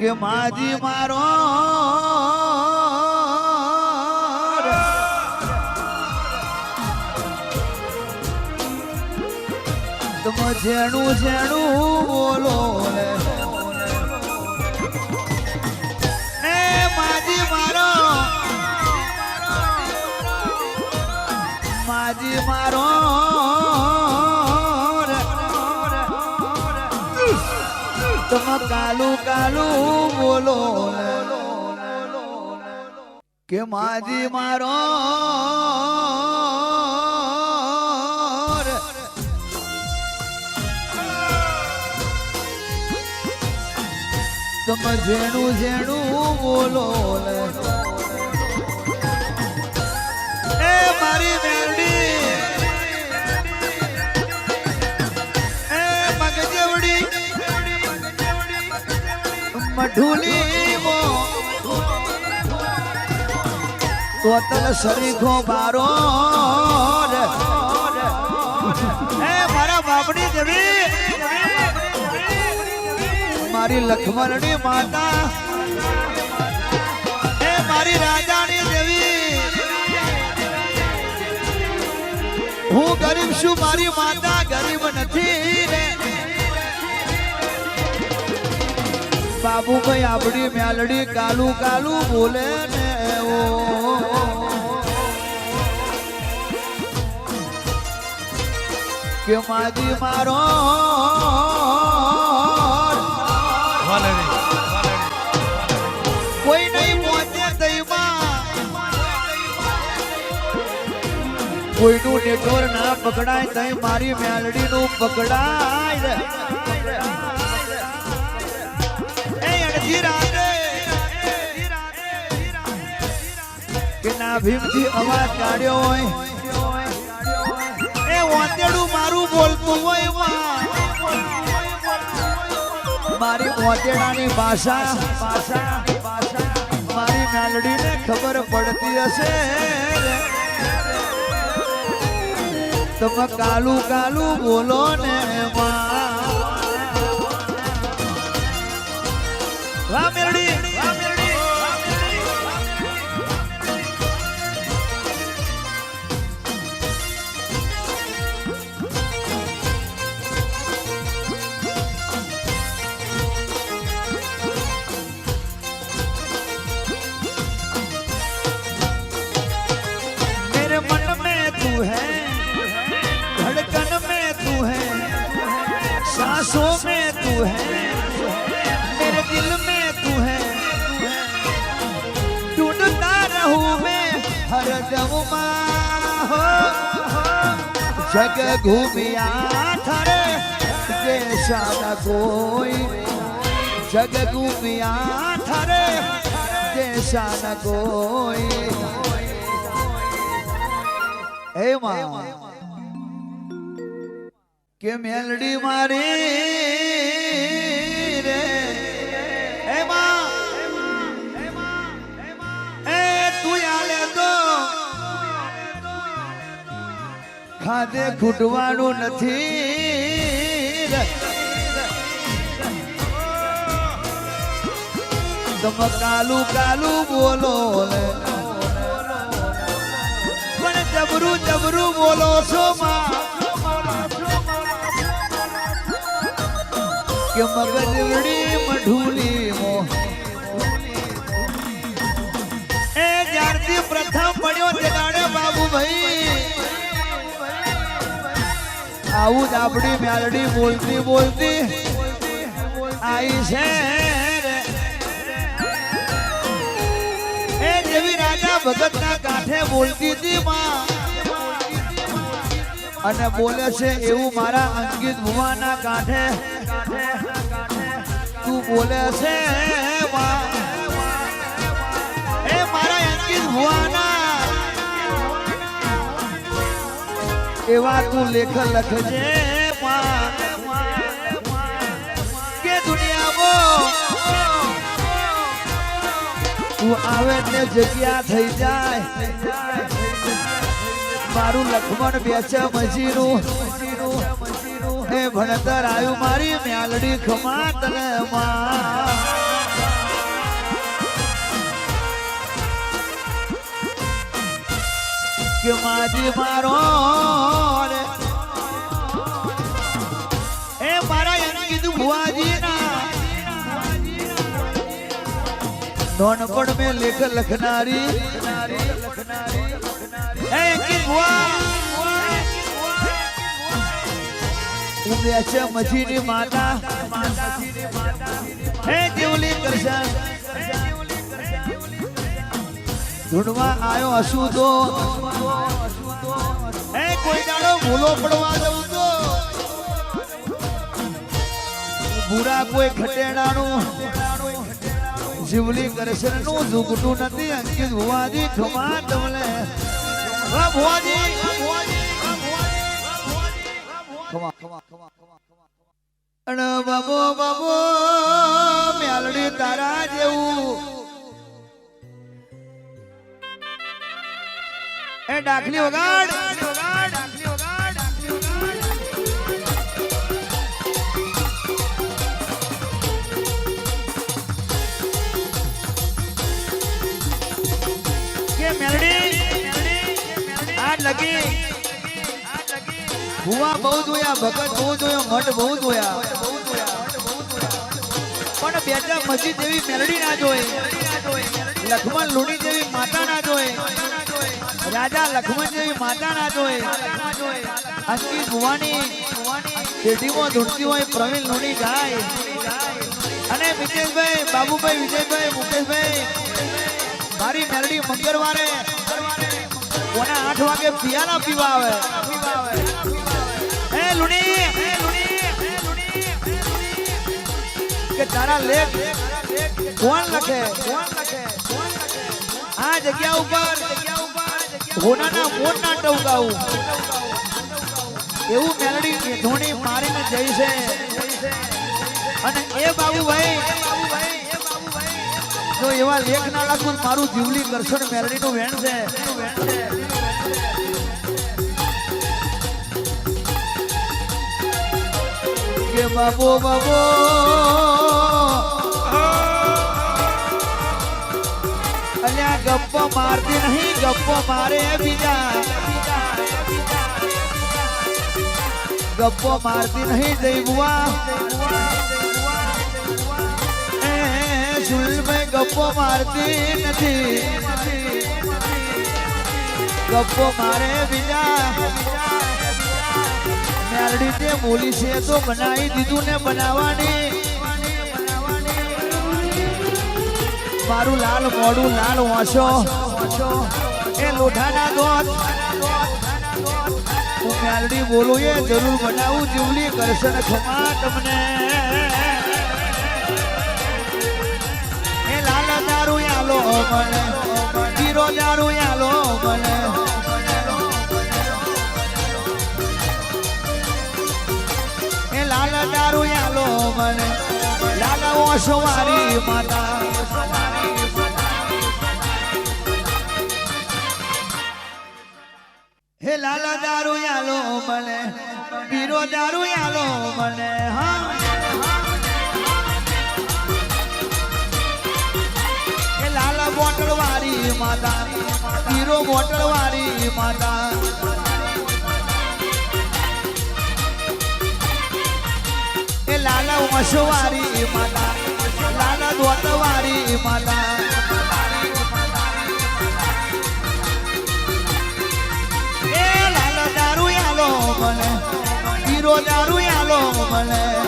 કે માજી મારો જેણું જેણું બોલો ને માજી મારો. માજી મારો. તમે કાલુ કાલુ બોલો કે માજી મારો તમે જેણું જેણું બોલો મારી મેરડી મઢુલી મો તોતલ સરીખો બારો રે. એ મારા બાપડી દેવી મારી લખમણની માતા. એ મારી રાજાની દેવી. હું ગરીબ છું, મારી માતા ગરીબ નથી રે. બાબુભાઈ આપડી મેલડી કાલુ કાલુ બોલે ને ઓ. કે માજી મારો કોઈ નહીં તઈમાં. કોઈનું નેટવર ના પકડાય તઈ મારી મેલડી નું પકડાય ભીમથી અવાજ કાઢ્યો હોય. એ વાંદેડું મારું બોલતું હોય મારી મોતેડાની ભાષા ભાષા મારી મેલડીને ખબર પડતી હશે. તમે કાલુ કાલુ બોલો ને માં મેલડી. सांसों में तू है, मेरे दिल में तू है। ढूंढता रहूँ मैं हर दम हो जग घूमिया थरे जैसा न कोई जग घूमिया थरे जैसा न कोई। હે માં કે મેલડી મારી રે. એ તું આલે તો. ખૂટવાનું નથી તમે કાલુ કાલુ બોલો પણ જબરું જબરું બોલો છો માં. કે મગજવડી મઢુલી મો. એ જ્યારથી પ્રથમ પડ્યો તે દાડે બાબુભાઈ. આવું જ આપણી મ્યાલડી બોલતી બોલતી આવી છે એ જેવી રાજા ભગતના કાંઠે બોલતી હતી માં. અને બોલે છે એવું મારા અંકિત ભુવાના કાંઠે. તું બોલે છે. એ મારા અંકિત ભુવાના. એવા તું લેખ લખજે. કે દુનિયામાં તું આવે ને જગ્યા થઈ જાય. મારું લખમણ બેચે મજીનું એ ભણતર આવ્યું મારી મ્યાલડી ખમાત કે માજી મારો એ મારા એને કીધું ભુવાજી નોનપણ મેં લેખ લખનારી. લખનારી લખનારી ઉમ્યા છે મજીની માતા. હે દેવલી ઢૂંઢવા આવ્યો હસું તો હે કોઈ દાડો ભૂલો પડવા જવું તો. બુરા કોઈ ખટેડાનું જીવલી કરશનનું ઝૂકટું નથી અંકિત ભુવાજી, ઠમા તમને. ભુવાજી ભુવાજી. અણ બાબો બાબો મેલડી તારા જેવું એ ડાકલી વગાડ મેલડી આ લગી ભુવા બહુ જોયા, ભગત બહુ જોયો મઠ બહુ જોયા. પણ બેટા મજી જેવી મેલડી ના જોઈ. લખમણ લુણી જેવી માતા ના જોઈ. રાજા લખમણ જેવી માતા ના જોઈ. અંકિત ભુવાની પેઢીમાં ધૂળતી હોય, પ્રવીણ લુણી ગાય અને મિતેશભાઈ, બાબુભાઈ, વિજયભાઈ, મુકેશભાઈ, મારી મેલડી મંગળવારે કોના આઠ વાગે પિયાના પીવા આવે. તારા લેખ કોણ લખે? આ જગ્યા ઉપર હોનાના મોરના ટવકાવું એવું મેલડી ધોણી મારીને જઈ છે. અને એ બાબુભાઈ, જો એવા લેખ ના લાગુ મારું જીવલી કરશન મેલડી નું વેણ છે. કે બાબો બાબો અલ્યા ગપ્પો મારતી નહીં ગપ્પો મારે બીજા ગપ્પો મારતી નહીં જઈ બુવા એ સુલભાઈ ગપ્પો મારતી નથી ગપ્પો મારે બીજા મેલડી તે બોલી છે તો બનાવી દીધું ને બનાવવાની મારું લાલ મોડું લાલ વાંચો. એ લોઢાના દોત. હું મેલડી બોલું, એ જરૂર બનાવું, જીવલી કરશે ને ખમા તમને. એ લાલ દારૂ યાલો મને. પીરો દારૂ મને. એ લાલ દારૂ યાલો મને. લાલ ઓશો મારી માતા. હે લાલા દારૂ યાલો મને, પીરો દારૂ યાલો મને, હા. હે લાલા બોટલ વાળી માતા, પીરો બોટલ વાળી માતા લાલા વાળી માતા, લાલા દોટ વાળી માતા. એ